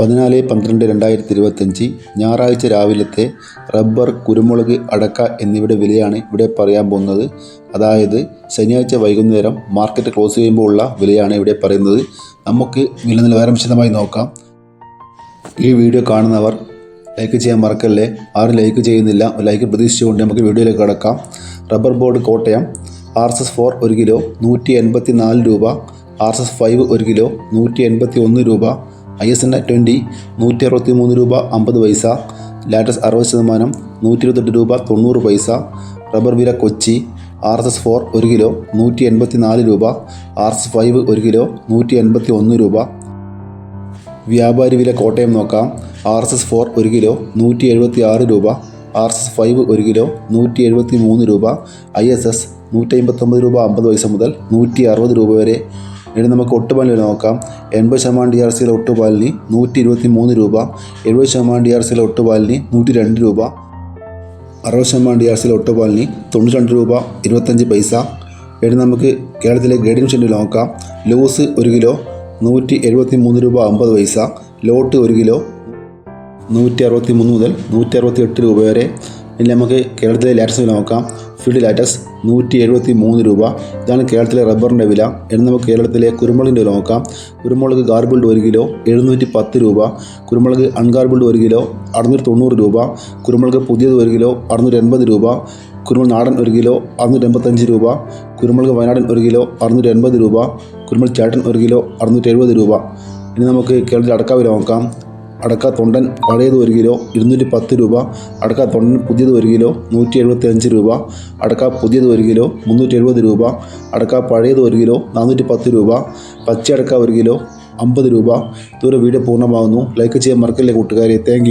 പതിനാല് പന്ത്രണ്ട് രണ്ടായിരത്തി ഇരുപത്തഞ്ച് ഞായറാഴ്ച രാവിലത്തെ റബ്ബർ കുരുമുളക് അടക്ക എന്നിവയുടെ വിലയാണ് ഇവിടെ പറയാൻ പോകുന്നത്. അതായത് ശനിയാഴ്ച വൈകുന്നേരം മാർക്കറ്റ് ക്ലോസ് ചെയ്യുമ്പോൾ ഉള്ള വിലയാണ് ഇവിടെ പറയുന്നത്. നമുക്ക് വില നിലവാരം വിശദമായി നോക്കാം. ഈ വീഡിയോ കാണുന്നവർ ലൈക്ക് ചെയ്യാൻ മറക്കല്ലേ? ആരും ലൈക്ക് ചെയ്യുന്നില്ല. ലൈക്ക് പ്രതീക്ഷിച്ചുകൊണ്ട് നമുക്ക് വീഡിയോയിലേക്ക് കടക്കാം. Rubber board Kottayam R S S four ഒരു കിലോ നൂറ്റി എൺപത്തി നാല് രൂപ ആർ എസ് എസ് ഫൈവ് ഒരു കിലോ നൂറ്റി എൺപത്തി ഒന്ന് രൂപ ഐ എസ് എൻ ട്വന്റി നൂറ്റി അറുപത്തി മൂന്ന് രൂപ അമ്പത് പൈസ ലാറ്റസ് അറുപത് ശതമാനം നൂറ്റി ഇരുപത്തെട്ട് രൂപ തൊണ്ണൂറ് പൈസ റബ്ബർ വില Kochi R S S four ഒരു കിലോ നൂറ്റി എൺപത്തി നാല് രൂപ ആർ എസ് ഫൈവ് ഒരു കിലോ നൂറ്റി എൺപത്തി ഒന്ന് രൂപ. വ്യാപാരി വില കോട്ടയം നോക്കാം. ആർ എസ് എസ് ഫോർ ഒരു കിലോ നൂറ്റി എഴുപത്തി ആറ് രൂപ ആർ എസ് എസ് ഫൈവ് ഒരു കിലോ നൂറ്റി എഴുപത്തി മൂന്ന് രൂപ ഐ എസ് എസ് നൂറ്റി അമ്പത്തൊമ്പത് രൂപ അമ്പത് പൈസ മുതൽ നൂറ്റി അറുപത് രൂപ വരെ ഇനി നമുക്ക് ഒട്ടുപാലിന് വില നോക്കാം. എൺപത് ശതമാനം ഡി ആർ സിയിലെ ഒട്ടുപാലിന് നൂറ്റി ഇരുപത്തി മൂന്ന് രൂപ എഴുപത് ശതമാനം ഡി ആർ സിയിലെ ഒട്ടുപാലിന് നൂറ്റി രണ്ട് രൂപ അറുപത് ശതമാനം ഡി ആർ സിയിലെ ഒട്ടുപാലിന് തൊണ്ണൂറ്റി രണ്ട് രൂപ ഇരുപത്തഞ്ച് പൈസ. ഇനി നമുക്ക് കേരളത്തിലെ ഗ്രേഡിംഗ് ഷെഡിൽ നോക്കാം. ലൂസ് ഒരു കിലോ നൂറ്റി എഴുപത്തി മൂന്ന് രൂപ അമ്പത് പൈസ. ലോട്ട് ഒരു കിലോ നൂറ്റി അറുപത്തി മൂന്ന് മുതൽ നൂറ്റി അറുപത്തി എട്ട് രൂപ വരെ. ഇനി നമുക്ക് കേരളത്തിലെ ലാറ്റസ് നോക്കാം. ഫീൽഡ് ലാറ്റസ് നൂറ്റി എഴുപത്തി മൂന്ന് രൂപ. ഇതാണ് കേരളത്തിലെ റബ്ബറിന്റെ വില. ഇനി നമുക്ക് കേരളത്തിലെ കുരുമുളകിന്റെ വില നോക്കാം. കുരുമുളക് ഗാർബിൾഡ് ഒരു കിലോ എഴുന്നൂറ്റി പത്ത് രൂപ. കുരുമുളക് അൺഗാർബിൾഡ് ഒരു കിലോ അറുന്നൂറ്റി തൊണ്ണൂറ് രൂപ. കുരുമുളക് പുതിയത് ഒരു കിലോ അറുന്നൂറ്റി എൺപത് രൂപ. കുരുമുളക് നാടൻ ഒരു കിലോ അറുന്നൂറ്റി എൺപത്തഞ്ച് രൂപ. കുരുമുളക് വയനാടൻ ഒരു കിലോ അറുന്നൂറ്റി എൺപത് രൂപ. കുരുമുളക് ചേട്ടൻ ഒരു കിലോ അറുന്നൂറ്റി എഴുപത് രൂപ. ഇനി നമുക്ക് കേരളത്തിൽ അടക്ക വില നോക്കാം. അടക്ക തൊണ്ടൻ പഴയത് ഒരു കിലോ ഇരുന്നൂറ്റി പത്ത് രൂപ. അടക്ക തൊണ്ടൻ പുതിയത് ഒരു കിലോ നൂറ്റി എഴുപത്തി അഞ്ച് രൂപ. അടക്ക പുതിയത് ഒരു കിലോ മുന്നൂറ്റി എഴുപത് രൂപ. അടക്ക പഴയത് ഒരു കിലോ നാനൂറ്റി പത്ത് രൂപ. പച്ച അടക്ക ഒരു കിലോ അമ്പത് രൂപ. ഇതുവരെ വീഡിയോ പൂർണമാകുന്നു. ലൈക്ക് ചെയ്യാൻ മറക്കല്ലേ കൂട്ടുകാരെ. താങ്ക്